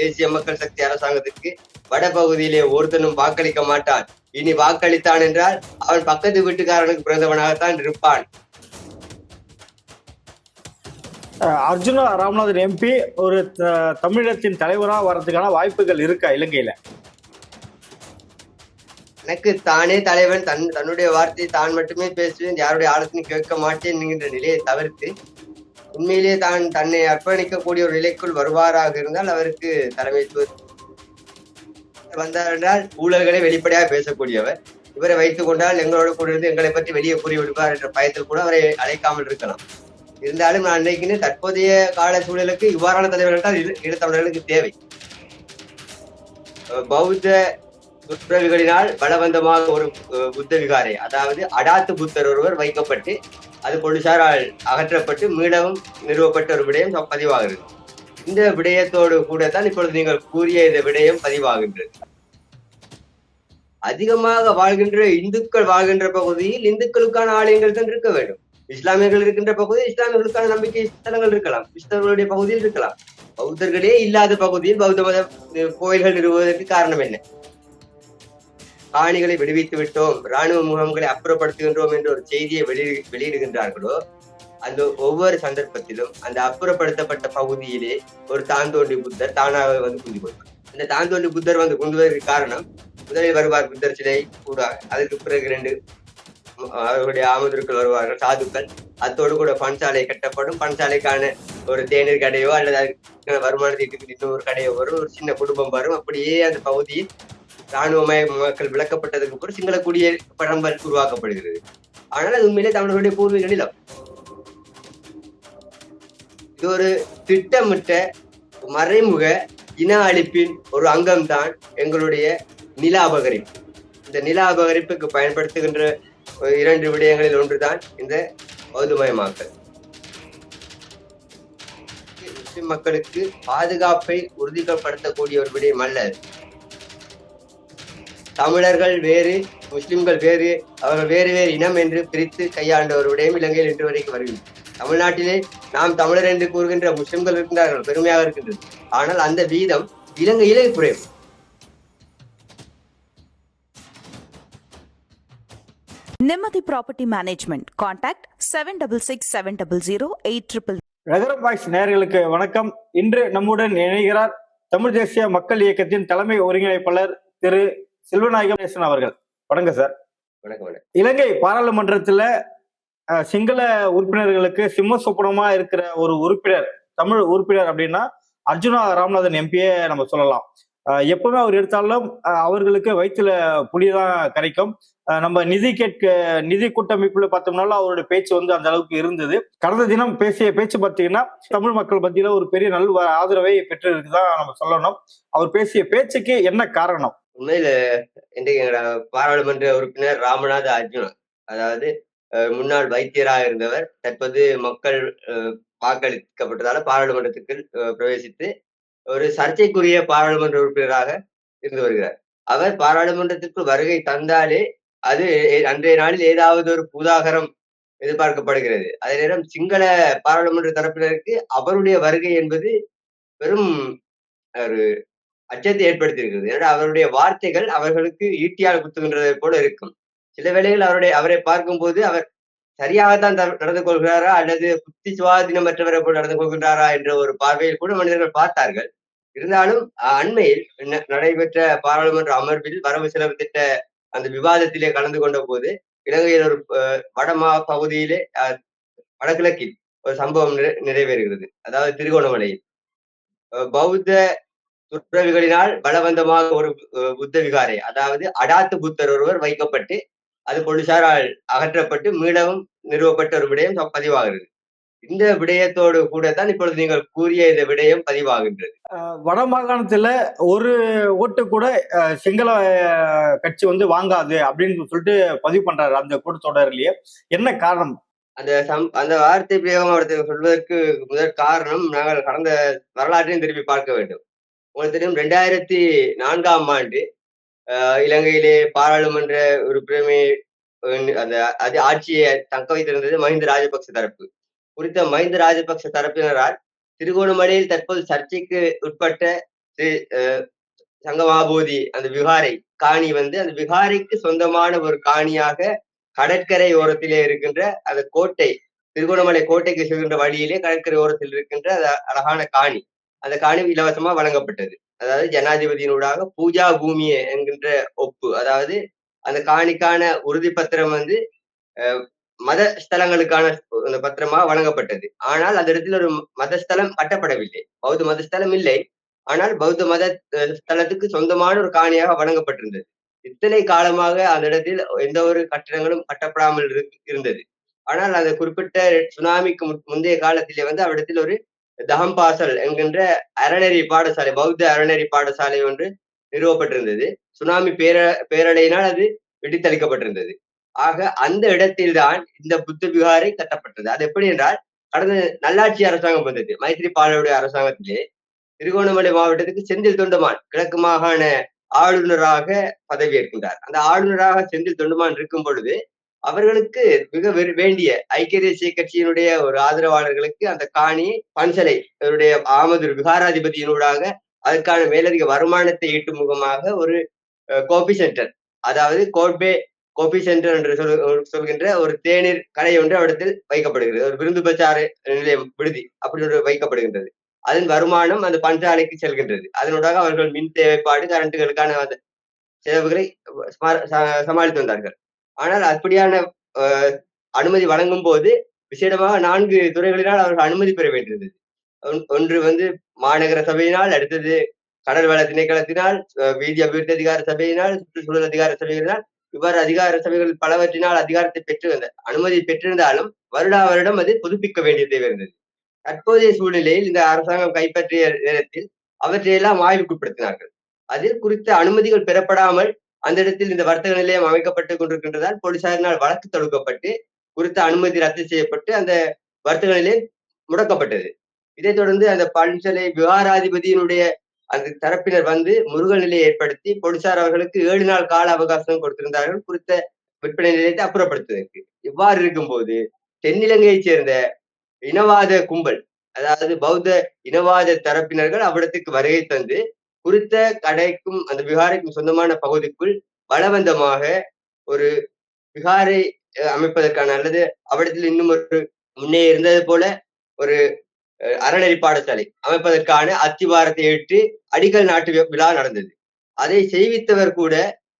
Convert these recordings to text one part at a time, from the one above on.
தேசிய மக்கள் சக்தி அரசாங்கத்திற்கு வடபகுதியிலே ஒருத்தனும் வாக்களிக்க மாட்டான். இனி வாக்களித்தான் என்றால் அவன் பக்கத்து வீட்டுக்காரனுக்கு பிறந்தவனாகத்தான் இருப்பான். அர்ஜுனா ராமநாதன் எம்பி ஒரு தமிழகத்தின் தலைவரா வர்றதுக்கான வாய்ப்புகள் இருக்கா இலங்கையில? எனக்கு தானே தலைவன் தன் தன்னுடைய வார்த்தையை தான் மட்டுமே பேசுவேன் யாருடைய ஆலோசனை கேட்க மாட்டேன் என்கின்ற நிலையை தவிர்த்து உண்மையிலேயே தான் தன்னை அர்ப்பணிக்கக்கூடிய ஒரு நிலைக்குள் வருவாராக இருந்தால் அவருக்கு தலைமைத்துவ வந்தார் என்றால் ஊழல்களை வெளிப்படையாக பேசக்கூடியவர். இவரை வைத்துக் கொண்டால் எங்களோட கூட இருந்து எங்களை பற்றி வெளியே கூறி விடுவார் என்ற பயத்தில் கூட அவரை அழைக்காமல் இருக்கலாம். இருந்தாலும் நான் நினைக்கிறேன் தற்போதைய கால சூழலுக்கு இவ்வாறான தலைவர்கள் தான் ஈழத்தமிழர்களுக்கு தேவை. பௌத்த துறவிகளினால் பலவந்தமாக ஒரு புத்த விகாரை அதாவது அடாத்து புத்தர் ஒருவர் வைக்கப்பட்டு அது போலீசாரால் அகற்றப்பட்டு மீளவும் நிறுவப்பட்ட ஒரு விடயம் பதிவாகிறது. இந்த விடயத்தோடு கூட தான் இப்பொழுது நீங்கள் கூறிய இந்த விடயம் பதிவாகின்றது. அதிகமாக வாழ்கின்ற இந்துக்கள் வாழ்கின்ற பகுதியில் இந்துக்களுக்கான ஆலயங்கள் தான் இருக்க வேண்டும். இஸ்லாமியர்கள் இருக்கின்ற பகுதியில் இஸ்லாமியர்களுக்கான நம்பிக்கை ஸ்தலங்கள் இருக்கலாம். கிறிஸ்தவர்களுடைய பகுதியில் இருக்கலாம். பௌத்தர்களே இல்லாத பகுதியில் பௌத்த மத கோயில்கள் நிறுவுவதற்கு காரணம் என்ன? காணிகளை விடுவித்து விட்டோம். ராணுவ முகாம்களை அப்புறப்படுத்துகின்றோம் என்ற ஒரு செய்தியை வெளியிடு வெளியிடுகின்றார்களோ அந்த ஒவ்வொரு சந்தர்ப்பத்திலும் அந்த அப்புறப்படுத்தப்பட்ட பகுதியிலே ஒரு தாந்தோண்டி புத்தர் தானாக வந்து குந்தி கொள்வார். அந்த தாந்தோண்டி புத்தர் வந்து குந்துவதற்கு காரணம் முதலில் வருவார் புத்தர் சிலை கூட அதற்கு பிறகு ரெண்டு அவர்களுடைய ஆமதுக்கள் வருவார்கள் சாதுக்கள். அத்தோடு கூட பன்சாலை கட்டப்படும். பன்சாலைக்கான ஒரு தேநீர் கடையோ அல்லது அதுக்கான வருமானத்தை இன்னொரு கடையோ வரும். ஒரு சின்ன குடும்பம் வரும். அப்படியே அந்த பகுதியில் ராணுவமய மக்கள் விளக்கப்பட்டதுக்கு அப்புறம் சிங்கள குடிய பழம்பல் உருவாக்கப்படுகிறது. ஆனால் அது உண்மையிலே தமிழர்களுடைய பூர்வீக நிலம். இது ஒரு திட்டமிட்ட மறைமுக இன அழிப்பின் ஒரு அங்கம்தான் எங்களுடைய நில அபகரிப்பு. இந்த நில அபகரிப்புக்கு பயன்படுத்துகின்ற ஒரு இரண்டு விடயங்களில் ஒன்றுதான் இந்த பௌத்தமயமாக்கல் முஸ்லிம் மக்களுக்கு பாதுகாப்பை உறுதிப்படுத்தக்கூடிய ஒரு விடயம் அல்ல தமிழர்கள் வேறு முஸ்லிம்கள் வேறு அவர்கள் வேறு வேறு இனம் என்று பிரித்து கையாண்ட ஒரு விடயம் இலங்கையில் இன்று வரைக்கும் வருகிறது தமிழ்நாட்டிலே நாம் தமிழர் என்று கூறுகின்ற முஸ்லிம்கள் இருக்கின்றார்கள் பெருமையாக இருக்கின்றது. ஆனால் அந்த வீதம் இலங்கையிலே குறைவு. Nimati Property Management. Contact 766700 நகரம் வாய்ஸ் நேயர்களுக்கு வணக்கம். இன்று நம்முடன் இணைகிறார் தமிழ் தேசிய மக்கள் இயக்கத்தின் தலைமை ஒருங்கிணைப்பாளர் திரு செல்வநாயகம் அவர்கள். வணக்கம் சார். வணக்கம் வணக்கம். இலங்கை பாராளுமன்றத்துல சிங்கள உறுப்பினர்களுக்கு சிம்ம சொப்பனமா இருக்கிற ஒரு உறுப்பினர் தமிழ் உறுப்பினர் அப்படின்னா அர்ஜுனா ராமநாதன் எம்பியே நம்ம சொல்லலாம். எப்பவுமே அவர் எடுத்தாலும் அவர்களுக்கு வயிற்றுல புலிதான் கிடைக்கும். நம்ம நிதி கேட்க நிதி கூட்டமைப்புல பார்த்தோம்னாலும் அவருடைய பேச்சு வந்து அந்த அளவுக்கு இருந்தது. கடந்த தினம் பேசிய பேச்சு பார்த்தீங்கன்னா தமிழ் மக்கள் மத்தியில ஒரு பெரிய நல் ஆதரவை பெற்று இருக்குதான் நம்ம சொல்லணும். அவர் பேசிய பேச்சுக்கு என்ன காரணம்? உண்மையில இன்றைக்கு எங்களோட பாராளுமன்ற உறுப்பினர் ராமநாத அர்ஜுனா அதாவது முன்னாள் வைத்தியராக இருந்தவர் தற்போது மக்கள் வாக்களிக்கப்பட்டதால பாராளுமன்றத்துக்கு பிரவேசித்து ஒரு சர்ச்சைக்குரிய பாராளுமன்ற உறுப்பினராக இருந்து வருகிறார். அவர் பாராளுமன்றத்திற்கு வருகை தந்தாலே அது அன்றைய நாளில் ஏதாவது ஒரு பூதாகரம் எதிர்பார்க்கப்படுகிறது. அதே நேரம் சிங்கள பாராளுமன்ற தரப்பினருக்கு அவருடைய வருகை என்பது பெரும் ஒரு அச்சத்தை ஏற்படுத்தியிருக்கிறது. ஏன்னா அவருடைய வார்த்தைகள் அவர்களுக்கு ஈட்டியால் குத்துகின்றதை போல இருக்கும். சில வேளைகள் அவருடைய அவரை பார்க்கும்போது அவர் சரியாகத்தான் நடந்து கொள்கிறாரா அல்லது புத்தி சுவாதீனமற்றவரை போல் நடந்து கொள்கின்றாரா என்ற ஒரு பார்வையில் கூட மனிதர்கள் பார்த்தார்கள். இருந்தாலும் அஹ், அண்மையில் நடைபெற்ற பாராளுமன்ற அமர்வில் வரவு செலவு திட்ட அந்த விவாதத்திலே கலந்து கொண்ட போது இலங்கையில் ஒரு அஹ், வடமா பகுதியிலே அஹ், வடகிழக்கில் ஒரு சம்பவம் நிறை- நிறைவேறுகிறது. அதாவது திருகோணமலையில். பௌத்த துறவிகளினால் பலவந்தமாக ஒரு புத்த விகாரை அதாவது அடாத்து புத்தர் ஒருவர் வைக்கப்பட்டு அது போலீசாரால் அகற்றப்பட்டு மீளவும் நிறுவப்பட்ட ஒரு விடயம் பதிவாகிறது. இந்த விடயத்தோடு கூட தான் இப்பொழுது நீங்கள் கூறிய இந்த விடயம் பதிவாகின்றது. அஹ் வட மாகாணத்துல ஒரு ஓட்டு கூட சிங்கள கட்சி வந்து வாங்காது அப்படின்னு சொல்லிட்டு பதிவு பண்றாரு அந்த கூட்டத்தொடர்லயே என்ன காரணம்? அந்த சம் அந்த வார்த்தை பிரயோகம் அவருக்கு சொல்வதற்கு முதற் காரணம் நாங்கள் கடந்த வரலாற்றையும் திருப்பி பார்க்க வேண்டும். உங்களுக்கு தெரியும் ரெண்டாயிரத்தி நான்காம் ஆண்டு இலங்கையிலே பாராளுமன்ற உறுப்பினரை அந்த அது ஆட்சியை தக்க வைத்திருந்தது மஹிந்த ராஜபக்ச தரப்பு. குறித்த மஹிந்த ராஜபக்ச தரப்பினரால் திருகோணமலையில் தற்போது சர்ச்சைக்கு உட்பட்ட தி- சங்கமாபோதி அந்த விகாரை காணி வந்து அந்த விகாரைக்கு சொந்தமான ஒரு காணியாக கடற்கரை ஓரத்திலே இருக்கின்ற அந்த கோட்டை திருகோணமலை கோட்டைக்கு செல்கின்ற வழியிலே கடற்கரை ஓரத்தில் இருக்கின்ற அந்த அழகான காணி. அந்த காணி இலவசமா வழங்கப்பட்டது. அதாவது ஜனாதிபதியினூடாக பூஜா பூமி என்கின்ற ஒப்பு அதாவது அந்த காணிக்கான உறுதி பத்திரம் வந்து மத ஸ்தலங்களுக்கான அந்த பத்திரமா வழங்கப்பட்டது. ஆனால் அந்த இடத்துல ஒரு மத ஸ்தலம் கட்டப்படவில்லை. பௌத்த மத ஸ்தலம் இல்லை. ஆனால் பௌத்த மத ஸ்தலத்துக்கு சொந்தமான ஒரு காணியாக வழங்கப்பட்டிருந்தது. இத்தனை காலமாக அந்த இடத்தில் எந்த ஒரு கட்டடங்களும் கட்டப்படாமல் இரு- இருந்தது. ஆனால் அந்த குறிப்பிட்ட சுனாமிக்கு முந்தைய காலத்திலே வந்து அவ்விடத்தில் ஒரு தகம்பாசல் என்கின்ற அறநெறி பாடசாலை பௌத்த அறநெறி பாடசாலை ஒன்று நிறுவப்பட்டிருந்தது. சுனாமி பேர பேரடையினால் அது வெடித்தளிக்கப்பட்டிருந்தது. ஆக அந்த இடத்தில்தான் இந்த புத்த விகாரை கட்டப்பட்டது. அது எப்படி என்றால் கடந்த நல்லாட்சி அரசாங்கம் வந்தது. மைத்திரிபாலனுடைய அரசாங்கத்திலே திருகோணமலை மாவட்டத்துக்கு செந்தில் தொண்டமான் கிழக்கு மாகாண ஆளுநராக பதவியேற்கின்றார். அந்த ஆளுநராக செந்தில் தொண்டமான் இருக்கும் பொழுது அவர்களுக்கு மிக வேண்டிய ஐக்கிய தேசிய கட்சியினுடைய ஒரு ஆதரவாளர்களுக்கு அந்த காணி பன்சலை அவருடைய ஆமது விகாராதிபதியினூடாக அதற்கான மேலதிக வருமானத்தை ஈட்டும் முகமாக ஒரு கோபி சென்டர் அதாவது கோட்பே கோபி சென்டர் என்று சொல் சொல்கின்ற ஒரு தேநீர் கடை ஒன்று அவரிடத்தில் வைக்கப்படுகிறது. ஒரு விருந்து பிரச்சார நிலையம் விடுதி அப்படி ஒரு வைக்கப்படுகின்றது. அதன் வருமானம் அந்த பஞ்சாலைக்கு செல்கின்றது. அதனூடாக அவர்கள் மின் தேவைப்பாடு கரண்ட்டுகளுக்கான அந்த செலவுகளை சமாளித்து வந்தார்கள். ஆனால் அப்படியான அஹ், அனுமதி வழங்கும் போது விசேடமாக நான்கு துறைகளினால் அவர்கள் அனுமதி பெற வேண்டியிருந்தது ஒன்று வந்து மாநகர சபையினால் அடுத்தது கடல் வள திணைக்களத்தினால் வீதி அபிவிருத்தி அதிகார சபையினால் சுற்றுச்சூழல் அதிகார சபையினால் இவ்வாறு அதிகார சபைகள் பலவற்றினால் அதிகாரத்தை பெற்று வந்த அனுமதி பெற்றிருந்தாலும் வருடா வருடம் அது புதுப்பிக்க வேண்டிய தேவை இருந்தது. தற்போதைய சூழ்நிலையில் இந்த அரசாங்கம் கைப்பற்றிய நேரத்தில் அவற்றையெல்லாம் ஆய்வுக்குட்படுத்தினார்கள். அதில் குறித்த அனுமதிகள் பெறப்படாமல் அந்த இடத்தில் இந்த வர்த்தக நிலையம் அமைக்கப்பட்டு கொண்டிருக்கின்றதால் போலீசாரினால் வழக்கு தொடுக்கப்பட்டு குறித்த அனுமதி ரத்து செய்யப்பட்டு அந்த வர்த்தக நிலையம் முடக்கப்பட்டது. இதைத் தொடர்ந்து அந்த பன்சலை விகாராதிபதியினுடைய அந்த தரப்பினர் வந்து முருகல் நிலையை ஏற்படுத்தி போலீசார் அவர்களுக்கு ஏழு நாள் கால அவகாசம் கொடுத்திருந்தார்கள். குறித்த விற்பனை நிலையத்தை அப்புறப்படுத்துவதற்கு. இவ்வாறு இருக்கும்போது தென்னிலங்கையைச் சேர்ந்த இனவாத கும்பல் அதாவது பௌத்த இனவாத தரப்பினர்கள் அவ்விடத்துக்கு வருகை தந்து குறித்த கடைக்கும் அந்த விகாரைக்கும் சொந்தமான பகுதிக்குள் பலவந்தமாக ஒரு விகாரை அமைப்பதற்கான அல்லது அவ்விடத்தில் இன்னும் ஒரு முன்னே இருந்தது போல ஒரு அஹ், அறநெறி பாடசாலை அமைப்பதற்கான அத்திவாரத்தை ஏற்று அடிக்கல் நாட்டு விழா நடந்தது. அதை செய்வித்தவர் கூட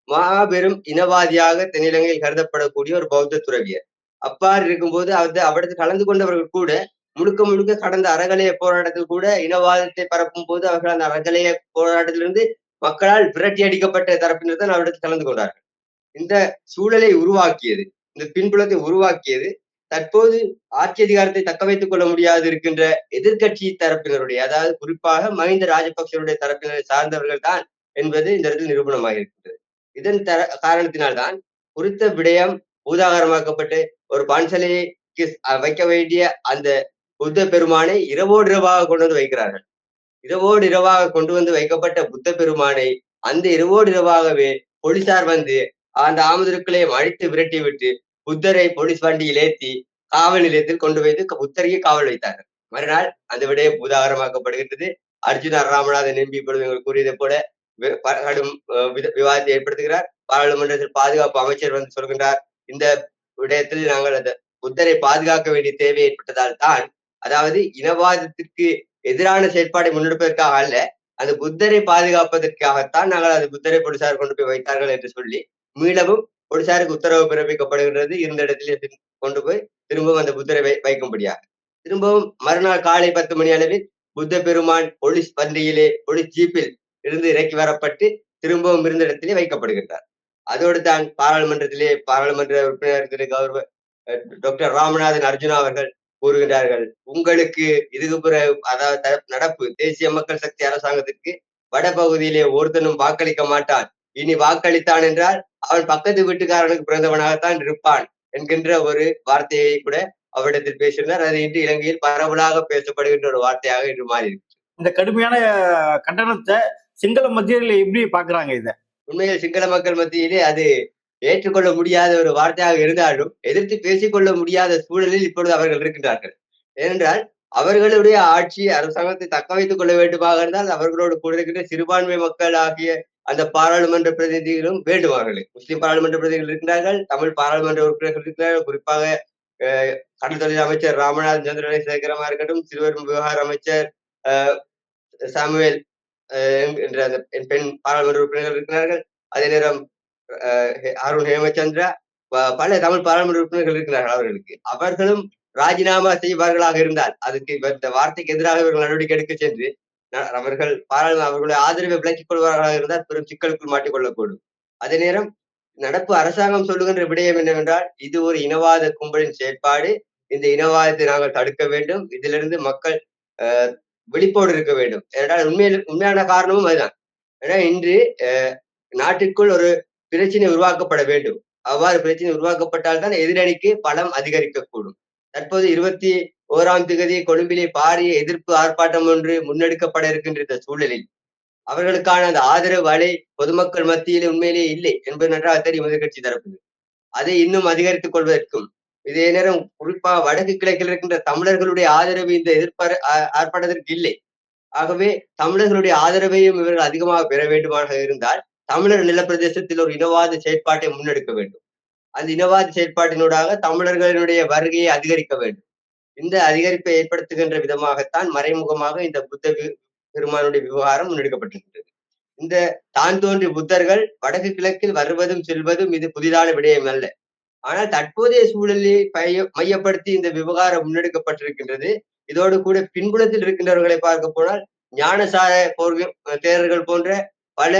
மாபெரும் இனவாதியாக தென்னிலங்கையில் கருதப்படக்கூடிய ஒரு பௌத்த துறவியர். அப்பாறு இருக்கும்போது அவர் அவ்விடத்தில் கலந்து கொண்டவர்கள் கூட முழுக்க முழுக்க கடந்த அறகலைய போராட்டத்தில் கூட இனவாதத்தை பரப்பும் போது அவர்கள் அந்த அறகலைய போராட்டத்திலிருந்து மக்களால் விரட்டி அடிக்கப்பட்ட தரப்பினர் தான் அவரிடத்தில் கலந்து கொண்டார்கள். இந்த சூழலை உருவாக்கியது இந்த பின்புலத்தை உருவாக்கியது தற்போது ஆட்சி அதிகாரத்தை தக்க வைத்துக் கொள்ள முடியாது இருக்கின்ற எதிர்க்கட்சி தரப்பினருடைய அதாவது குறிப்பாக மஹிந்த ராஜபக்சருடைய தரப்பினரை சார்ந்தவர்கள் தான் என்பது இந்த இடத்தில் நிரூபணமாக இருக்கின்றது. இதன் தர காரணத்தினால்தான் குறித்த விடயம் பூதாகரமாக்கப்பட்டு ஒரு பான்சலைக்கு வைக்க வேண்டிய அந்த புத்த பெருமானை இரவோடு இரவாக கொண்டு வந்து வைக்கிறார்கள். இரவோடு இரவாக கொண்டு வந்து வைக்கப்பட்ட புத்த பெருமானை அந்த இரவோடு இரவாகவே போலீசார் வந்து அந்த ஆமதுருக்களையும் அழித்து விரட்டி விட்டு புத்தரை போலீஸ் வண்டியில் ஏற்றி காவல் நிலையத்தில் கொண்டு வைத்து புத்தரையே காவல் வைத்தார்கள். மறுநாள் அந்த விடயம் பூதாகரமாக்கப்படுகின்றது. அர்ஜுனா ராமநாதன் எம்பி இப்பொழுது உங்களுக்கு கூறியதை போல கடும் அஹ், விவாதத்தை ஏற்படுத்துகிறார். பாராளுமன்றத்தில் பாதுகாப்பு அமைச்சர் வந்து சொல்கின்றார். இந்த விடயத்தில் நாங்கள் அந்த புத்தரை பாதுகாக்க வேண்டிய தேவை ஏற்பட்டதால் தான் அதாவது இனவாதத்திற்கு எதிரான செயற்பாடை முன்னெடுப்பதற்காக அல்ல அந்த புத்தரை பாதுகாப்பதற்காகத்தான் நாங்கள் அந்த புத்தரை போலீசார் கொண்டு போய் வைத்தார்கள் என்று சொல்லி மீளவும் போலீசாருக்கு உத்தரவு பிறப்பிக்கப்படுகின்றது. இருந்த இடத்திலே கொண்டு போய் திரும்பவும் அந்த புத்தரை வை வைக்கும்படியாக. திரும்பவும் மறுநாள் காலை பத்து மணி அளவில் புத்த பெருமான் போலீஸ் பந்தியிலே போலீஸ் ஜீப்பில் இருந்து இறக்கி வரப்பட்டு திரும்பவும் இருந்த இடத்திலே வைக்கப்படுகின்றார். அதோடு தான் பாராளுமன்றத்திலே பாராளுமன்ற உறுப்பினர் திரு கௌரவ டாக்டர் ராமநாதன் அர்ஜுனா அவர்கள் கூறுகின்றார்கள். உங்களுக்கு இதுக்கு பிறகு அதாவது நடப்பு தேசிய மக்கள் சக்தி அரசாங்கத்திற்கு வடபகுதியிலே ஒருத்தனும் வாக்களிக்க மாட்டான். இனி வாக்களித்தான் என்றால் அவன் பக்கத்து வீட்டுக்காரனுக்கு பிறந்தவனாகத்தான் இருப்பான் என்கின்ற ஒரு வார்த்தையை கூட அவரிடத்தில் பேசினார் அது இன்று இலங்கையில் பரவலாக பேசப்படுகின்ற ஒரு வார்த்தையாக இன்று மாறி இருக்கு. இந்த கடுமையான கண்டனத்தை சிங்கள மத்தியில் எப்படி பாக்குறாங்க இத? உண்மையில் சிங்கள மக்கள் மத்தியிலே அது ஏற்றுக்கொள்ள முடியாத ஒரு வார்த்தையாக இருந்தாலும் எதிர்த்து பேசிக்கொள்ள முடியாத சூழலில் இப்பொழுது அவர்கள் இருக்கின்றார்கள். ஏனென்றால் அவர்களுடைய ஆட்சி அரசாங்கத்தை தக்க வைத்துக் கொள்ள வேண்டுமாக இருந்தால் அவர்களோடு கூட இருக்கின்ற சிறுபான்மை மக்கள் ஆகிய அந்த பாராளுமன்ற பிரதிநிதிகளும் வேண்டுவார்கள். முஸ்லிம் பாராளுமன்ற பிரதிநிதிகள் இருக்கிறார்கள் தமிழ் பாராளுமன்ற உறுப்பினர்கள் இருக்கிறார்கள் குறிப்பாக அஹ், அமைச்சர் ராமநாதன் சந்திரனை சேகரமா இருக்கட்டும் சிறுவர் விவகார அமைச்சர் சாமுவேல் அஹ், என்ற அந்த பெண் பெண் பாராளுமன்ற உறுப்பினர்கள் இருக்கிறார்கள் அதே நேரம் அருள் ஹேமச்சந்திரா ப- பல தமிழ் பாராளுமன்ற உறுப்பினர்கள் இருக்கிறார்கள் அவர்களுக்கு. அவர்களும் ராஜினாமா செய்வார்களாக இருந்தால் அதுக்கு இந்த வார்த்தைக்கு எதிராக இவர்கள் நடவடிக்கை எடுக்க சென்று அவர்கள் பாராளுமன்ற அவர்களுடைய ஆதரவை விளக்கிக் கொள்வார்களாக இருந்தால் பெரும் சிக்கலுக்குள் மாட்டிக்கொள்ளக்கூடும் அதே நேரம் நடப்பு அரசாங்கம் சொல்லுகின்ற விடயம் என்னவென்றால் இது ஒரு இனவாத கும்பலின் செயற்பாடு. இந்த இனவாதத்தை நாங்கள் தடுக்க வேண்டும். இதிலிருந்து மக்கள் விழிப்போடு இருக்க வேண்டும். ஏனென்றால் உண்மையில் உண்மையான காரணமும் அதுதான். ஏன்னா இன்று அஹ், நாட்டிற்குள் ஒரு பிரச்சனை உருவாக்கப்பட வேண்டும். அவ்வாறு பிரச்சனை உருவாக்கப்பட்டால் தான் எதிரணிக்கு பலம் அதிகரிக்கக்கூடும். தற்போது இருபத்தி ஓராம் திகதி கொழும்பிலே பாரிய எதிர்ப்பு ஆர்ப்பாட்டம் ஒன்று முன்னெடுக்கப்பட இருக்கின்ற இந்த சூழலில் அவர்களுக்கான அந்த ஆதரவு அலை பொதுமக்கள் மத்தியிலே உண்மையிலேயே இல்லை என்பது நன்றாக தெரியும் எதிர்கட்சி தரப்பு அதை இன்னும் அதிகரித்துக் கொள்வதற்கும் இதே நேரம் குறிப்பாக வடக்கு கிழக்கில் இருக்கின்ற தமிழர்களுடைய ஆதரவு இந்த எதிர்ப்பு ஆர்ப்பாட்டத்திற்கு இல்லை. ஆகவே தமிழர்களுடைய ஆதரவையும் இவர்கள் அதிகமாக பெற வேண்டுமாக இருந்தால் தமிழர் நிலப்பிரதேசத்தில் ஒரு இனவாத செயற்பாட்டை முன்னெடுக்க வேண்டும். அந்த இனவாத செயற்பாட்டினூடாக தமிழர்களினுடைய வருகையை அதிகரிக்க வேண்டும். இந்த அதிகரிப்பை ஏற்படுத்துகின்ற விதமாகத்தான் மறைமுகமாக இந்த புத்த பெருமானுடைய விவகாரம் முன்னெடுக்கப்பட்டிருக்கிறது. இந்த தான் தோன்றிய புத்தர்கள் வடக்கு கிழக்கில் வருவதும் செல்வதும் இது புதிதான விடயம் அல்ல. ஆனால் தற்போதைய சூழலை பைய மையப்படுத்தி இந்த விவகாரம் முன்னெடுக்கப்பட்டிருக்கின்றது. இதோடு கூட பின்புலத்தில் இருக்கின்றவர்களை பார்க்க போனால் ஞானசார போர்கள் தேரர்கள் போன்ற பல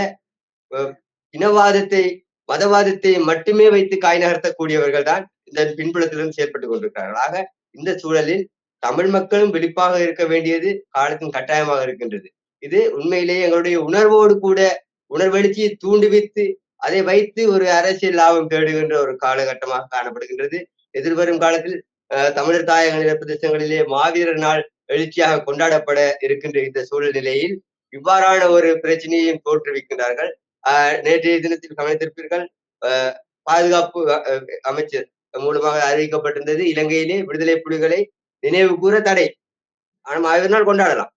இனவாதத்தை மதவாதத்தை மட்டுமே வைத்து காய் நகர்த்தக்கூடியவர்கள் தான் இந்த பின்புலத்திலும் செயற்பட்டு கொண்டிருக்கிறார்கள். ஆக இந்த சூழலில் தமிழ் மக்களும் விழிப்பாக இருக்க வேண்டியது காலத்தின் கட்டாயமாக இருக்கின்றது. இது உண்மையிலேயே எங்களுடைய உணர்வோடு கூட உணர்வெழுச்சியை தூண்டுவித்து அதை வைத்து ஒரு அரசியல் லாபம் தேடுகின்ற ஒரு காலகட்டமாக காணப்படுகின்றது. எதிர்வரும் காலத்தில் அஹ், தமிழர் தாயக நிலப்பிரதேசங்களிலே மாவீரர் நாள் எழுச்சியாக கொண்டாடப்பட இருக்கின்ற இந்த சூழல் நிலையில் இவ்வாறான ஒரு பிரச்சனையையும் தோற்றுவிக்கின்றார்கள். நேற்றைய தினத்தில் கவனித்திருப்பீர்கள் பாதுகாப்பு அஹ், அமைச்சர் மூலமாக அறிவிக்கப்பட்டிருந்தது. இலங்கையிலே விடுதலை புலிகளை நினைவு கூற தடை. ஆனால் நாள் கொண்டாடலாம்.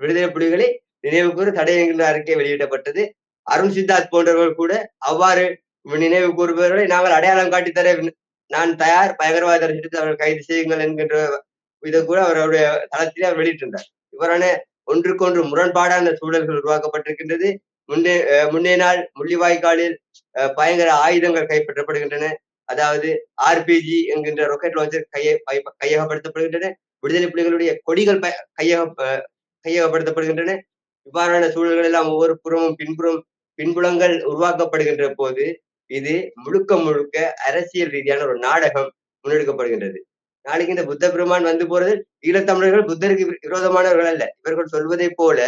விடுதலை புலிகளை நினைவு கூற தடை என்கின்ற அறிக்கை வெளியிடப்பட்டது. அருண் சித்தார்த் போன்றவர்கள் கூட அவ்வாறு நினைவு கூறுபவர்களை நாங்கள் அடையாளம் காட்டித்தர நான் தயார். பயங்கரவாத அரசியல் அவர்கள் கைது செய்யுங்கள் என்கின்ற இதை கூட அவருடைய தளத்திலே அவர் வெளியிட்டிருந்தார். இவ்வாறான ஒன்றுக்கொன்று முரண்பாடான சூழல்கள் உருவாக்கப்பட்டிருக்கின்றது. முன்னே முன்னே நாள் முள்ளிவாய்க்காலில் பயங்கர ஆயுதங்கள் கைப்பற்றப்படுகின்றன. அதாவது ஆர்பிஜி என்கின்ற ராக்கெட் லான்ச்சர் கையை கையகப்படுத்தப்படுகின்றன. விடுதலை புலிகளுடைய கொடிகள் கையக கையகப்படுத்தப்படுகின்றன. இவ்வாறான சூழல்கள் எல்லாம் ஒவ்வொரு புறமும் பின்புறம் பின்புலங்கள் உருவாக்கப்படுகின்ற போது இது முழுக்க முழுக்க அரசியல் ரீதியான ஒரு நாடகம் முன்னெடுக்கப்படுகின்றது. நாளைக்கு இந்த புத்த பெருமான் வந்து போறது ஈழத்தமிழர்கள் புத்தருக்கு விரோதமானவர்கள் அல்ல. இவர்கள் சொல்வதைப் போல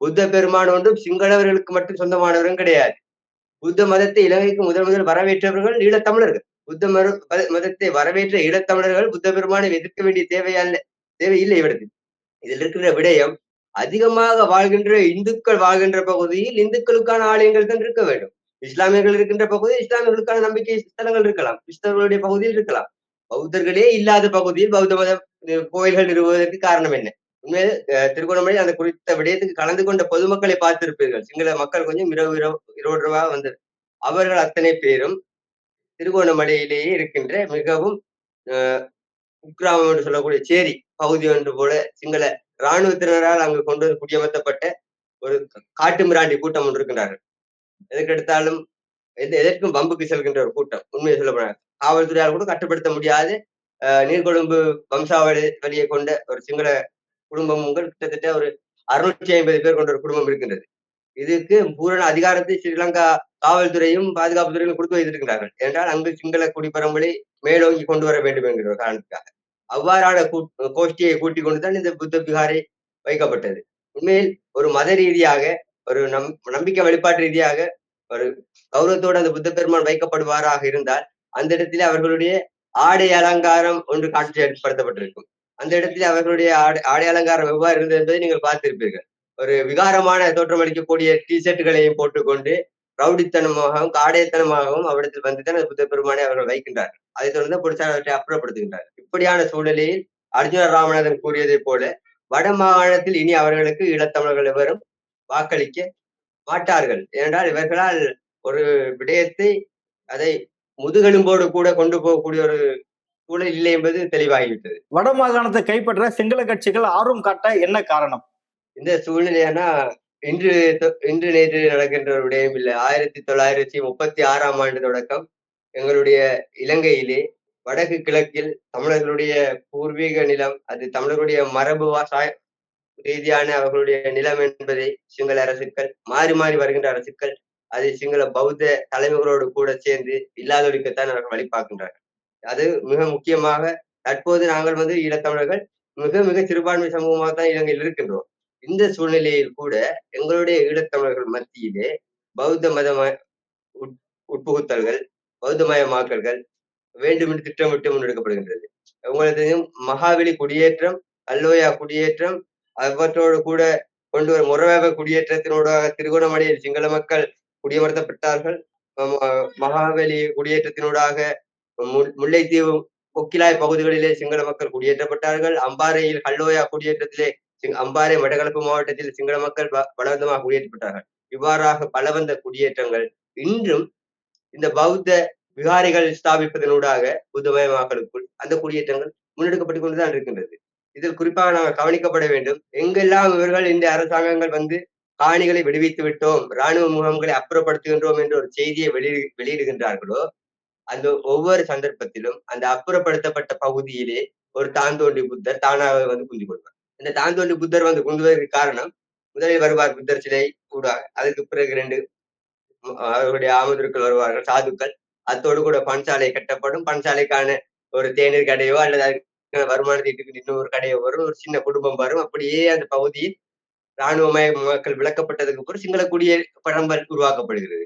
புத்த பெருமான் ஒன்றும் சிங்களவர்களுக்கு மட்டும் சொந்தமானவரும் கிடையாது. புத்த மதத்தை இலங்கைக்கு முதல் முதல் வரவேற்றவர்கள் ஈழத்தமிழர்கள் புத்த மரு மதத்தை வரவேற்ற ஈழத்தமிழர்கள் புத்த பெருமானை எதிர்க்க வேண்டிய தேவையல்ல தேவையில்லை இவருக்கு. இதில் இருக்கிற விடயம் அதிகமாக வாழ்கின்ற இந்துக்கள் வாழ்கின்ற பகுதியில் இந்துக்களுக்கான ஆலயங்கள் தான் இருக்க வேண்டும். இஸ்லாமியர்கள் இருக்கின்ற பகுதியில் இஸ்லாமியர்களுக்கான நம்பிக்கை ஸ்தலங்கள் இருக்கலாம் கிறிஸ்தவர்களுடைய பகுதியில் இருக்கலாம். பௌத்தர்களே இல்லாத பகுதியில் பௌத்த மத கோயில்கள் நிறுவுவதற்கு காரணம் என்ன? உண்மையில் திருகோணமலை அந்த குறித்த விடயத்துக்கு கலந்து கொண்ட பொதுமக்களை பார்த்திருப்பீர்கள். சிங்கள மக்கள் கொஞ்சம் இரவு இரவு இரவு வந்து அவர்கள் அத்தனை பேரும் திருகோணமலையிலேயே இருக்கின்ற மிகவும் அஹ், குக்கிராமம் என்று சொல்லக்கூடிய சேரி பகுதி ஒன்று போல சிங்கள இராணுவத்தினரால் அங்கு கொண்டு வந்து குடியமர்த்தப்பட்ட ஒரு காட்டு மிராண்டி கூட்டம் ஒன்று இருக்கின்றார்கள். எதற்கெடுத்தாலும் எந்த எதற்கும் பம்புக்கு செல்கின்ற ஒரு கூட்டம் உண்மையை சொல்லப்படுறாங்க காவல்துறையால் கூட கட்டுப்படுத்த முடியாது. அஹ், நீர்கொழும்பு வம்சாவளி வழியை கொண்ட ஒரு சிங்கள குடும்பம் உங்கள் கிட்டத்தட்ட ஒரு அறுநூற்றி ஐம்பது பேர் கொண்ட ஒரு குடும்பம் இருக்கின்றது. இதுக்கு பூரண அதிகாரத்தை ஸ்ரீலங்கா காவல்துறையும் பாதுகாப்பு துறையும் கொடுத்து வைத்திருக்கிறார்கள் என்றால் அங்கு சிங்கள குடிபரம்பலை மேலோங்கி கொண்டு வர வேண்டும் என்கிற ஒரு காரணத்துக்காக. அவ்வாறான கோஷ்டியை கூட்டிக் கொண்டுதான் இந்த புத்த விகாரை வைக்கப்பட்டது. உண்மையில் ஒரு மத ரீதியாக ஒரு நம் நம்பிக்கை வழிபாட்டு ரீதியாக ஒரு கௌரவத்தோடு அந்த புத்த பெருமான் வைக்கப்படுவாராக இருந்தால் அந்த இடத்திலே அவர்களுடைய ஆடை அலங்காரம் ஒன்று காட்சி ஏற்படுத்தப்பட்டிருக்கும் அந்த இடத்துல அவர்களுடைய ஆடை ஆடை அலங்காரம் எவ்வாறு இருந்தது என்பதை நீங்கள் பார்த்திருப்பீர்கள். ஒரு விகாரமான தோற்றமளிக்கக்கூடிய டி ஷர்ட்டுகளையும் போட்டுக்கொண்டு ரவுடித்தனமாகவும் காடையத்தனமாகவும் அவரிடத்தில் வந்துதான் புத்த பெருமானை அவர்கள் வைக்கின்றார்கள். அதை தொடர்ந்து பிடிச்சால் அவற்றை அப்புறப்படுத்துகின்றார்கள். இப்படியான சூழ்நிலையில் அர்ஜுன ராமநாதன் கூறியதைப் போல வட மாகாணத்தில் இனி அவர்களுக்கு ஈழத்தமிழர்கள் எவரும் வாக்களிக்க மாட்டார்கள். ஏனென்றால் இவர்களால் ஒரு விடயத்தை அதை முதுகெலும்போடு கூட கொண்டு போகக்கூடிய ஒரு சூழல் இல்லை என்பது தெளிவாகிவிட்டது. வட மாகாணத்தை கைப்பற்ற சிங்கள கட்சிகள் ஆர்வம் காட்ட என்ன காரணம்? இந்த சூழ்நிலையானா இன்று இன்று நேற்று நடக்கின்ற ஒரு விடயம் இல்லை. ஆயிரத்தி தொள்ளாயிரத்தி முப்பத்தி ஆறாம் ஆண்டு தொடக்கம் எங்களுடைய இலங்கையிலே வடக்கு கிழக்கில் தமிழர்களுடைய பூர்வீக நிலம் அது தமிழர்களுடைய மரபு வாசாய ரீதியான அவர்களுடைய நிலம் என்பதை சிங்கள அரசுகள் மாறி மாறி வருகின்ற அரசுகள் அதை சிங்கள பௌத்த தலைமைகளோடு கூட சேர்ந்து இல்லாதொழிக்கத்தான் அவர்கள் வழி பார்க்கின்றார்கள் அது மிக முக்கியமாக தற்போது நாங்கள் வந்து ஈழத்தமிழர்கள் மிக மிக சிறுபான்மை சமூகமாக தான் இலங்கையில் இருக்கின்றோம். இந்த சூழ்நிலையில் கூட எங்களுடைய ஈழத்தமிழர்கள் மத்தியிலே பௌத்த மத உட்- உட்புகுத்தல்கள் பௌத்தமயமாக்கல்கள் வேண்டுமென்று திட்டமிட்டு முன்னெடுக்கப்படுகின்றது. உங்களுக்கு தெரியும் குடியேற்றம் அல்லோயா குடியேற்றம் அவற்றோடு கூட கொண்டு வரும் முறவேப குடியேற்றத்தினூடாக திருகோணமலையில் சிங்கள மக்கள் குடியமர்த்தப்பட்டார்கள். மகாவெளி குடியேற்றத்தினூடாக முல்லைத்தீவு கொக்கிலாய் பகுதிகளிலே சிங்கள மக்கள் குடியேற்றப்பட்டார்கள். அம்பாறையில் கல்லோயா குடியேற்றத்திலே சிங்- அம்பாறை மட்டக்களப்பு மாவட்டத்தில் சிங்கள மக்கள் பலவந்தமாக குடியேற்றப்பட்டார்கள். இவ்வாறாக பலவந்த குடியேற்றங்கள் இன்றும் இந்த பௌத்த விகாரிகள் ஸ்தாபிப்பதனூடாக புத்தமயமாக்கலுக்குள் அந்த குடியேற்றங்கள் முன்னெடுக்கப்பட்டு கொண்டுதான் இருக்கின்றது. இதில் குறிப்பாக நாங்கள் கவனிக்கப்பட வேண்டும். எங்கெல்லாம் இவர்கள் இந்த அரசாங்கங்கள் வந்து காணிகளை விடுவித்து விட்டோம் ராணுவ முகாம்களை அப்புறப்படுத்துகின்றோம் என்ற ஒரு செய்தியை வெளியிடு வெளியிடுகின்றார்களோ அந்த ஒவ்வொரு சந்தர்ப்பத்திலும் அந்த அப்புறப்படுத்தப்பட்ட பகுதியிலே ஒரு தாந்தோண்டி புத்தர் தானாக வந்து குந்தி கொள்வார். இந்த தாந்தோண்டி புத்தர் வந்து குந்துவதற்கு காரணம் முதலில் வருவார் புத்தர் சிலை கூட அதுக்கு பிறகு ரெண்டு அவருடைய அவர்களுடைய ஆமதுக்கள் வருவார்கள் சாதுக்கள். அத்தோடு கூட பன்சாலை கட்டப்படும். பன்சாலைக்கான ஒரு தேநீர் கடையோ அல்லது அதுக்கான வருமானத்திற்கு ஒரு கடையோ வரும். ஒரு சின்ன குடும்பம் வரும். அப்படியே அந்த பகுதியில் இராணுவமய மக்கள் விளக்கப்பட்டதுக்கு அப்புறம் சிங்கள பழம்பல் உருவாக்கப்படுகிறது.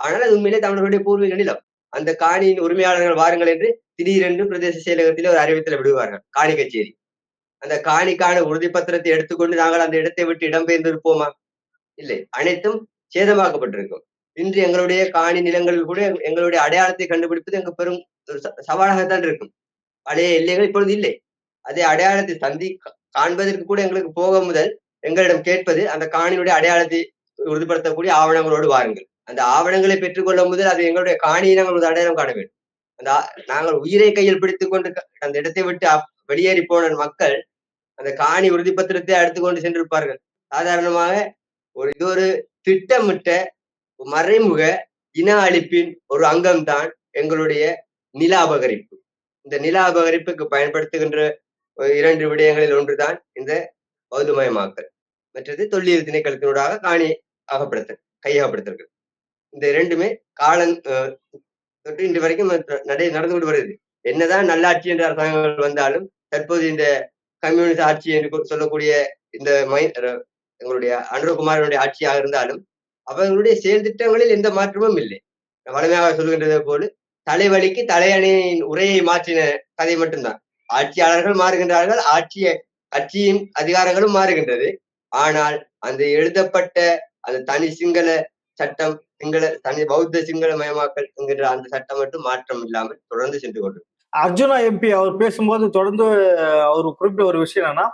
ஆனால் அது உண்மையிலே தமிழர்களுடைய பூர்வீக நிலம். அந்த காணியின் உரிமையாளர்கள் வாருங்கள் என்று திடீரென்று பிரதேச செயலகத்திலே ஒரு அறிவித்தல விடுவார்கள். காணி கச்சேரி. அந்த காணிக்கான உறுதிப்பத்திரத்தை எடுத்துக்கொண்டு நாங்கள் அந்த இடத்தை விட்டு இடம்பெயர்ந்திருப்போமா இல்லை. அனைத்தும் சேதமாக்கப்பட்டிருக்கும். இன்று எங்களுடைய காணி நிலங்களில் கூட எங்களுடைய அடையாளத்தை கண்டுபிடிப்பது எங்க பெரும் சவாலாகத்தான் இருக்கும். பழைய எல்லைகள் இப்பொழுது இல்லை. அதே அடையாளத்தை சந்தி கா- காண்பதற்கு கூட எங்களுக்கு போக முதல் எங்களிடம் கேட்பது அந்த காணியினுடைய அடையாளத்தை உறுதிப்படுத்தக்கூடிய ஆவணங்களோடு வாருங்கள். அந்த ஆவணங்களை பெற்றுக்கொள்ளும் முதல் அது எங்களுடைய காணியை நாங்கள் ஒரு அடையாளம் காண வேண்டும். அந்த நாங்கள் உயிரை கையில் பிடித்துக் கொண்டு அந்த இடத்தை விட்டு வெளியேறி போன மக்கள் அந்த காணி உறுதிப்பத்திரத்தை எடுத்துக்கொண்டு சென்றிருப்பார்கள். சாதாரணமாக ஒரு இது ஒரு திட்டமிட்ட மறைமுக இன அழிப்பின் ஒரு அங்கம்தான் எங்களுடைய நில அபகரிப்பு இந்த நில அபகரிப்புக்கு பயன்படுத்துகின்ற ஒரு இரண்டு விடயங்களில் ஒன்றுதான் இந்த பௌத்தமயமாக்கல் மற்றது தொல்லியல் திணைக்களத்தினூடாக காணி அகப்படுத்தல் கையகப்படுத்தல்கள் இந்த இரண்டுமே காலம் தொட்டு இன்று வரைக்கும் நடை நடந்து கொண்டு வருது என்னதான் நல்லாட்சி என்ற அரசாங்கங்கள் வந்தாலும் தற்போது இந்த கம்யூனிஸ்ட் ஆட்சி என்று சொல்லக்கூடிய இந்த மை எங்களுடைய அனுரகுமாரனுடைய ஆட்சியாக இருந்தாலும் அவர்களுடைய செயல் திட்டங்களில் எந்த மாற்றமும் இல்லை. வளமையாக சொல்லுகின்றதை போல தலைவலிக்கு தலையணையின் உரையை மாற்றின கதை மட்டும்தான். ஆட்சியாளர்கள் மாறுகின்றார்கள் ஆட்சிய கட்சியின் அதிகாரங்களும் மாறுகின்றது. ஆனால் அந்த எழுதப்பட்ட அந்த தனி சிங்கள சட்டம் சிங்கள தனி பௌத்த சிங்கள மயமாக்கல் என்கின்ற அந்த சட்டம் மட்டும் மாற்றம் இல்லாமல் தொடர்ந்து சென்று கொண்டு அர்ஜுனா எம்பி அவர் பேசும்போது தொடர்ந்து அவர் குறிப்பிட்ட ஒரு விஷயம் என்னன்னா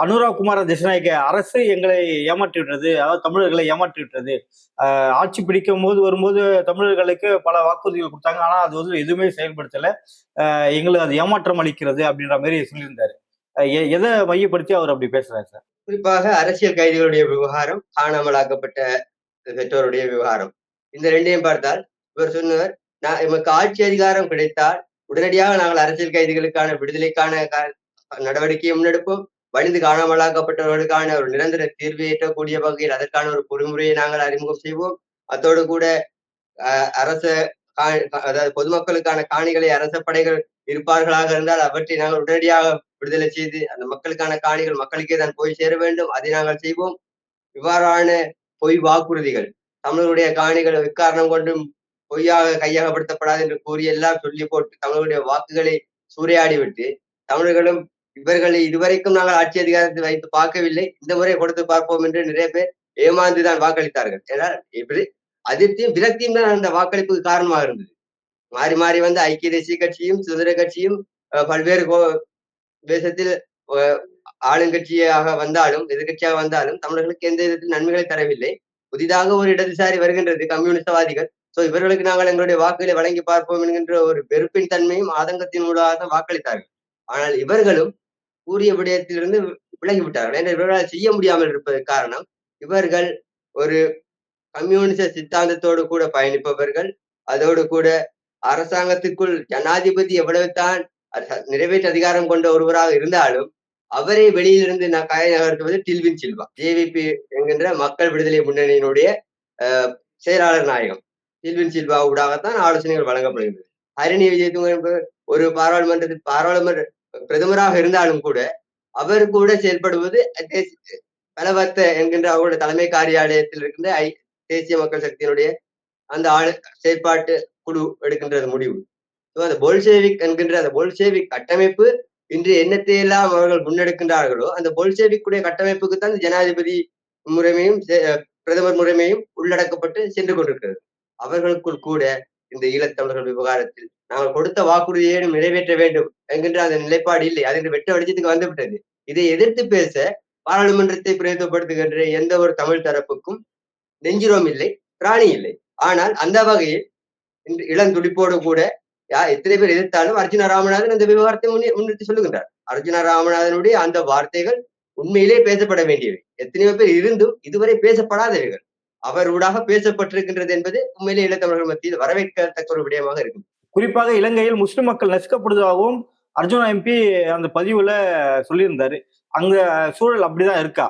அனுராக் குமார திசநாயக்க அரசு எங்களை ஏமாற்றி விட்டது அதாவது தமிழர்களை ஏமாற்றி விட்டது. ஆட்சி பிடிக்கும் போது வரும்போது தமிழர்களுக்கு பல வாக்குறுதிகள் கொடுத்தாங்க. ஆனா அது வந்து எதுவுமே செயல்படுத்தல. எங்களுக்கு அது ஏமாற்றம் அளிக்கிறது அப்படின்ற மாதிரி சொல்லியிருந்தாரு. எதை மையப்படுத்தி அவர் அப்படி பேசுறாரு சார்? குறிப்பாக அரசியல் கைதிகளுடைய விவகாரம் காணாமலாக்கப்பட்ட பெற்றோருடைய விவகாரம். இந்த ரெண்டையும் பார்த்தால் இவர் சொன்னவர் நான் எமக்கு ஆட்சி அதிகாரம் கிடைத்தால் உடனடியாக நாங்கள் அரசியல் கைதிகளுக்கான விடுதலைக்கான நடவடிக்கையை முன்னெடுப்போம். வலிந்து காணாமலாக்கப்பட்டவர்களுக்கான ஒரு நிரந்தர தீர்வு எட்டக்கூடிய வகையில் அதற்கான ஒரு பொறிமுறையை நாங்கள் அறிமுகம் செய்வோம். அத்தோடு கூட அரச அதாவது பொதுமக்களுக்கான காணிகளை அரச படைகள் இருப்பார்களாக இருந்தால் அவற்றை நாங்கள் உடனடியாக விடுதலை செய்து அந்த மக்களுக்கான காணிகள் மக்களுக்கே தான் போய் சேர வேண்டும். அதை நாங்கள் செய்வோம். இவ்வாறான பொய் வாக்குறுதிகள். தமிழருடைய காணிகள் எக்காரணம் கொண்டும் பொய்யாக கையகப்படுத்தப்படாது என்று கூறி எல்லாம் சொல்லி போட்டு தமிழருடைய வாக்குகளை சூறையாடிவிட்டு தமிழர்களும் இவர்களை இதுவரைக்கும் நாங்கள் ஆட்சி அதிகாரத்தை வைத்து பார்க்கவில்லை. இந்த முறை கொடுத்து பார்ப்போம் என்று நிறைய பேர் ஏமாந்துதான் வாக்களித்தார்கள். ஏன்னா இப்படி அதிர்ச்சியும் விரக்தியும் தான் அந்த வாக்களிப்புக்கு காரணமாக இருந்தது. மாறி மாறி வந்த ஐக்கிய தேசிய கட்சியும் சுதந்திர கட்சியும் பல்வேறு தேசத்தில் ஆளுங்கட்சியாக வந்தாலும் எதிர்க்கட்சியாக வந்தாலும் தமிழர்களுக்கு எந்த விதத்தில் நன்மைகளை தரவில்லை. புதிதாக ஒரு இடதுசாரி வருகின்றது கம்யூனிஸ்டவாதிகள் சோ இவர்களுக்கு நாங்கள் எங்களுடைய வாக்குகளை வழங்கி பார்ப்போம் என்கின்ற ஒரு வெறுப்பின் தன்மையும் ஆதங்கத்தின் மூலமாக வாக்களித்தார்கள். ஆனால் இவர்களும் கூறிய விடயத்திலிருந்து விலகி விட்டார்கள். ஏன்னா இவர்களால் செய்ய முடியாமல் இருப்பது காரணம் இவர்கள் ஒரு கம்யூனிச சித்தாந்தத்தோடு கூட பயணிப்பவர்கள். அதோடு கூட அரசாங்கத்துக்குள் ஜனாதிபதி எவ்வளவுதான் நிறைவேற்று அதிகாரம் கொண்ட ஒருவராக இருந்தாலும் அவரை வெளியிலிருந்து நான் காய நகர்த்துவது டில்வின் சில்வா ஜேவிபி என்கின்ற மக்கள் விடுதலை முன்னணியினுடைய அஹ், செயலாளர் நாயகம். டில்வின் சில்வா ஊடாகத்தான் ஆலோசனைகள் வழங்கப்படுகின்றது ஹரிணி விஜயதுங்க என்பவர் ஒரு பாராளுமன்றத்தில் பாராளுமன்ற பிரதமராக இருந்தாலும் கூட அவர் கூட செயல்படுவது பலவர்த்த பலவத்த என்கின்ற அவருடைய தலைமை காரியாலயத்தில் இருக்கின்ற ஐ தேசிய மக்கள் சக்தியினுடைய அந்த ஆளு செயற்பாட்டு குழு எடுக்கின்றது முடிவு. அந்த பொல்சேவிக் என்கின்ற அந்த பொல்சேவிக் கட்டமைப்பு இன்று என்னத்தை எல்லாம் அவர்கள் முன்னெடுக்கின்றார்களோ அந்த பொல்சேவிக்குடைய கட்டமைப்புக்கு தான் ஜனாதிபதி முறைமையும் செ- பிரதமர் முறைமையும் உள்ளடக்கப்பட்டு சென்று கொண்டிருக்கிறது. அவர்களுக்குள் கூட இந்த ஈழத்தமிழர்கள் விவகாரத்தில் நாங்கள் கொடுத்த வாக்குறுதியையும் நிறைவேற்ற வேண்டும் என்கின்ற அந்த நிலைப்பாடு இல்லை. அதற்கு வெட்ட வெளிச்சத்துக்கு வந்துவிட்டது இதை எதிர்த்து பேச பாராளுமன்றத்தை பிரயோகப்படுத்துகின்ற எந்த ஒரு தமிழ் தரப்புக்கும் நெஞ்சிரோம் இல்லை பிராணி இல்லை. ஆனால் அந்த வகையில் இன்று இளம் துடிப்போடு கூட யா எத்தனை பேர் எதிர்த்தாலும் அர்ஜுன ராமநாதன் அந்த விவகாரத்தை முன்னே முன்னிறுத்தி சொல்லுகின்றார் அர்ஜுன ராமநாதனுடைய அந்த வார்த்தைகள் உண்மையிலே பேசப்பட வேண்டியவை எத்தனையோ பேர் இருந்தும் இதுவரை பேசப்படாதவைகள் அவர் ஊடாக பேசப்பட்டிருக்கின்றது என்பது உண்மையிலே ஈழத்தமிழர்கள் மத்தியில் வரவேற்கத்தக்க ஒரு விடயமாக இருக்கும் குறிப்பாக இலங்கையில் முஸ்லிம் மக்கள் நசுக்கப்படுவதாகவும் அர்ஜுனா எம்பி அந்த பதிவுல சொல்லியிருந்தாரு. அங்க சூழல் அப்படிதான் இருக்கா?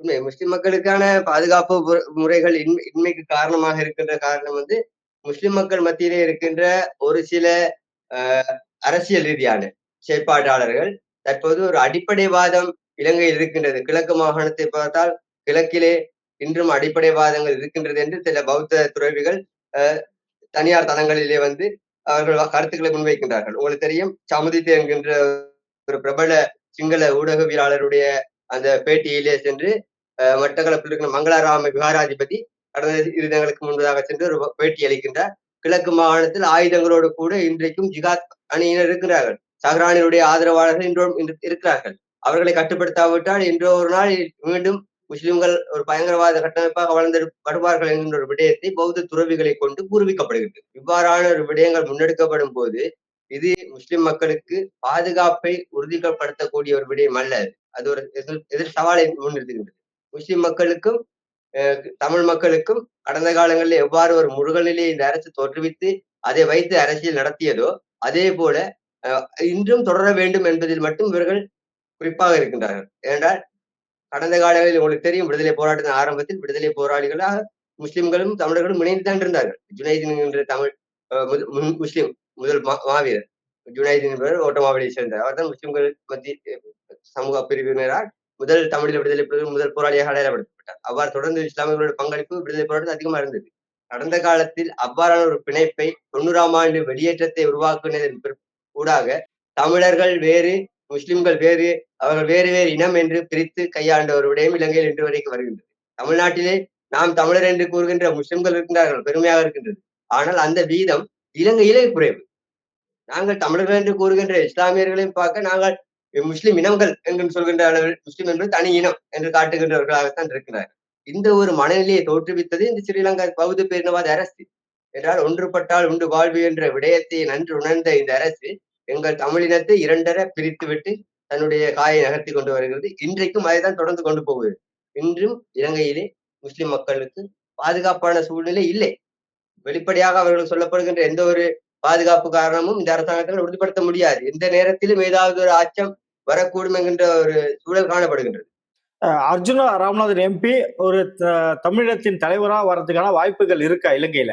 உண்மை முஸ்லிம் மக்களுக்கான பாதுகாப்பு முறைகள் இன்மை இன்மைக்கு காரணமாக இருக்கின்ற காரணம் வந்து முஸ்லிம் மக்கள் மத்தியிலே இருக்கின்ற ஒரு சில அரசியல் ரீதியான செயற்பாட்டாளர்கள் தற்போது ஒரு அடிப்படைவாதம் இலங்கையில் இருக்கின்றது. கிழக்கு மாகாணத்தை பார்த்தால் கிழக்கிலே இன்றும் அடிப்படைவாதங்கள் இருக்கின்றது என்று சில பௌத்த துறவிகள் அஹ், தனியார் தளங்களிலே வந்து அவர்கள் கருத்துக்களை முன்வைக்கின்றார்கள். உங்களுக்கு தெரியும் சமுதித்து என்கின்ற ஒரு பிரபல சிங்கள ஊடகவியலாளருடைய அந்த பேட்டியிலே சென்று அஹ், மட்டக்களப்பில் இருக்கிற மங்களாராம விகாராதிபதி கடந்த இரு தினங்களுக்கு முன்பதாக சென்று ஒரு பேட்டி அளிக்கின்றார். கிழக்கு மாகாணத்தில் ஆயுதங்களோடு கூட இன்றைக்கும் ஜிகாத் அணியினர் இருக்கிறார்கள். சஹ்ரானினுடைய ஆதரவாளர்கள் இன்றும் இருக்கிறார்கள். அவர்களை கட்டுப்படுத்தாவிட்டால் இன்றோ ஒரு நாள் மீண்டும் முஸ்லிம்கள் ஒரு பயங்கரவாத கட்டமைப்பாக வளர்ந்தெடுப்படுவார்கள் என்கின்ற ஒரு விடயத்தை பௌத்த துறவிகளை கொண்டு பூர்விக்கப்படுகிறது இவ்வாறான ஒரு விடயங்கள் முன்னெடுக்கப்படும் போது இது முஸ்லிம் மக்களுக்கு பாதுகாப்பை உறுதிப்படுத்தக்கூடிய ஒரு விடயம் அல்ல. அது. ஒரு எதிர் எதிர் சவாலை முன்னிறுத்துகின்றது. முஸ்லிம் மக்களுக்கும் தமிழ் மக்களுக்கும் கடந்த காலங்களில் எவ்வாறு ஒரு முருகல் நிலையை இந்த அரசு தோற்றுவித்து அதை வைத்து அரசியல் நடத்தியதோ அதே போல இன்றும் தொடர வேண்டும் என்பதில் மட்டும் இவர்கள் குறிப்பாக இருக்கின்றார்கள். ஏனென்றால் கடந்த காலங்களில் உங்களுக்கு தெரியும் விடுதலை போராட்டத்தின் ஆரம்பத்தில் விடுதலை போராளிகளாக முஸ்லிம்களும் தமிழர்களும் இணைந்துதான் இருந்தார்கள். ஜுனைதீன் என்ற தமிழ் அஹ், முன் முஸ்லிம் முதல் மா- மாவீரர். ஜுனைதீன் என்பவர் ஓட்டமாவடியை சேர்ந்தார் அவர் தான் முஸ்லிம்கள் மத்திய சமூக பிரிவினரால் முதல் தமிழ் விடுதலை புலிகள் முதல் போராளியாக அடையாளப்படுத்தப்பட்டார். அவ்வாறு தொடர்ந்து இஸ்லாமியர்களோட பங்களிப்பு விடுதலை போராட்டத்தில் அதிகமா இருந்தது. கடந்த காலத்தில் அவ்வாறான ஒரு பிணைப்பை தொண்ணூறாம் ஆண்டு வெளியேற்றத்தை உருவாக்குனதன் பிற்- ஊடாக தமிழர்கள் வேறு முஸ்லிம்கள் வேறு அவர்கள் வேறு வேறு இனம் என்று பிரித்து கையாண்ட ஒரு விடயம் இலங்கையில் இன்று வரைக்கும் வருகின்றது. தமிழ்நாட்டிலே நாம் தமிழர் என்று கூறுகின்ற முஸ்லிம்கள் இருக்கின்றார்கள் பெருமையாக இருக்கின்றது. ஆனால் அந்த வீதம் இலங்கையிலே குறைவு. நாங்கள் தமிழர்கள் என்று கூறுகின்ற இஸ்லாமியர்களையும் பார்க்க நாங்கள் முஸ்லிம் இனங்கள் என்று சொல்கின்ற அளவில் முஸ்லிம் என்பது தனி இனம் என்று காட்டுகின்றவர்களாகத்தான் இருக்கிறார் இந்த ஒரு மனநிலையை தோற்றுவித்தது இந்த ஸ்ரீலங்கா பௌத்த பேரினவாத அரசு. என்றால் ஒன்றுபட்டால் உண்டு வாழ்வு என்ற விடயத்தை நன்று உணர்ந்த இந்த அரசு எங்கள் தமிழினத்தை இரண்டரை பிரித்துவிட்டு தன்னுடைய காயை நகர்த்தி கொண்டு வருகிறது. இன்றைக்கும் அதைதான் தொடர்ந்து கொண்டு போகுது. இன்றும் இலங்கையிலே முஸ்லிம் மக்களுக்கு பாதுகாப்பான சூழ்நிலை இல்லை. வெளிப்படையாக அவர்கள் சொல்லப்படுகின்ற எந்த ஒரு பாதுகாப்பு காரணமும் இந்த அரசாங்கத்தால் உறுதிப்படுத்த முடியாது. எந்த நேரத்திலும் ஏதாவது ஒரு அச்சம் வரக்கூடும் என்கின்ற ஒரு சூழல் காணப்படுகின்றது. அர்ஜுனா ராமநாதன் எம்பி ஒரு த- தமிழகத்தின் தலைவரா வர்றதுக்கான வாய்ப்புகள் இருக்கா இலங்கையில?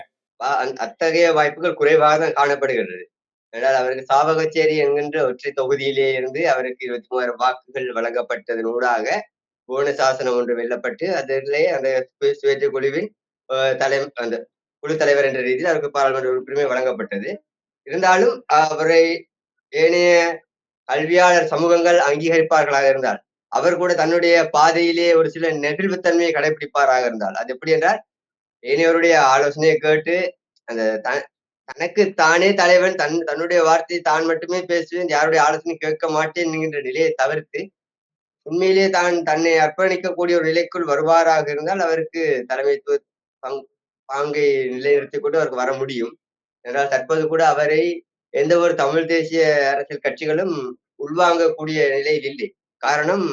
அத்தகைய வாய்ப்புகள் குறைவாக தான் காணப்படுகின்றது. என்றால் அவருக்கு சாவகச்சேரி என்கின்ற ஒற்றை தொகுதியிலே இருந்து அவருக்கு இருபத்தி மூவாயிரம் வாக்குகள் வழங்கப்பட்டதன் ஊடாக போன சாசனம் ஒன்று வெல்லப்பட்டு அதிலே அந்த சுயேட்சை குழுவின் தலை அந்த குழு தலைவர் என்ற ரீதியில் அவருக்கு பாராளுமன்ற உறுப்பினரை வழங்கப்பட்டது. இருந்தாலும் அவரை ஏனைய கல்வியாளர் சமூகங்கள் அங்கீகரிப்பார்களாக இருந்தால் அவர் கூட தன்னுடைய பாதையிலே ஒரு சில நெகிழ்வுத்தன்மையை கடைபிடிப்பாராக இருந்தால் அது எப்படி என்றால் ஏனையோருடைய ஆலோசனையை கேட்டு அந்த தனக்கு தானே தலைவன் தன் தன்னுடைய வார்த்தையை தான் மட்டுமே பேசுவேன் யாருடைய ஆலோசனை கேட்க மாட்டேன் என்கின்ற நிலையை தவிர்த்து உண்மையிலேயே தான் தன்னை அர்ப்பணிக்கக்கூடிய ஒரு நிலைக்குள் வருவாராக இருந்தால் அவருக்கு தலைமைத்துவ பங் பாங்கை நிலைநிறுத்திக் கொண்டு அவருக்கு வர முடியும். என்றால் தற்போது கூட அவரை எந்த ஒரு தமிழ் தேசிய அரசியல் கட்சிகளும் உள்வாங்கக்கூடிய நிலையில் இல்லை. காரணம்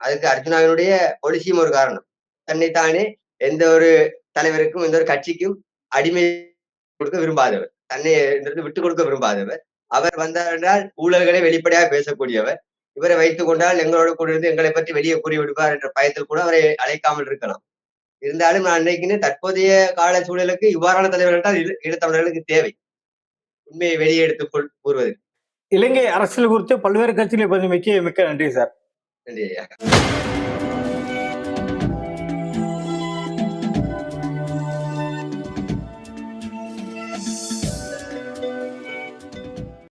அதுக்கு அர்ஜுனாவினுடைய பொலிசியும் ஒரு காரணம். தன்னைத்தானே எந்த ஒரு தலைவருக்கும் எந்த ஒரு கட்சிக்கும் அடிமை கொடுக்க விரும்பாதவர். தன்னை விட்டு கொடுக்க விரும்பாதவர். அவர் வந்தார் என்றால் ஊழல்களை வெளிப்படையாக பேசக்கூடியவர். இவரை வைத்துக் கொண்டால் எங்களோட கூட இருந்து எங்களை பற்றி வெளியே கூறி விடுவார் என்ற பயத்தில் கூட அவரை அழைக்காமல் இருக்கலாம். இருந்தாலும் நான் நினைக்கிறேன் தற்போதைய கால சூழலுக்கு இவ்வாறான தலைவர்கள் தான் ஈழ- ஈழத்தமிழர்களுக்கு தேவை. உண்மையை வெளியே எடுத்துக் கொள் கூறுவது இலங்கை அரசியல் குறித்து பல்வேறு கட்சிகளை பதிவுமைக்கு மிக்க நன்றி சார். நன்றி.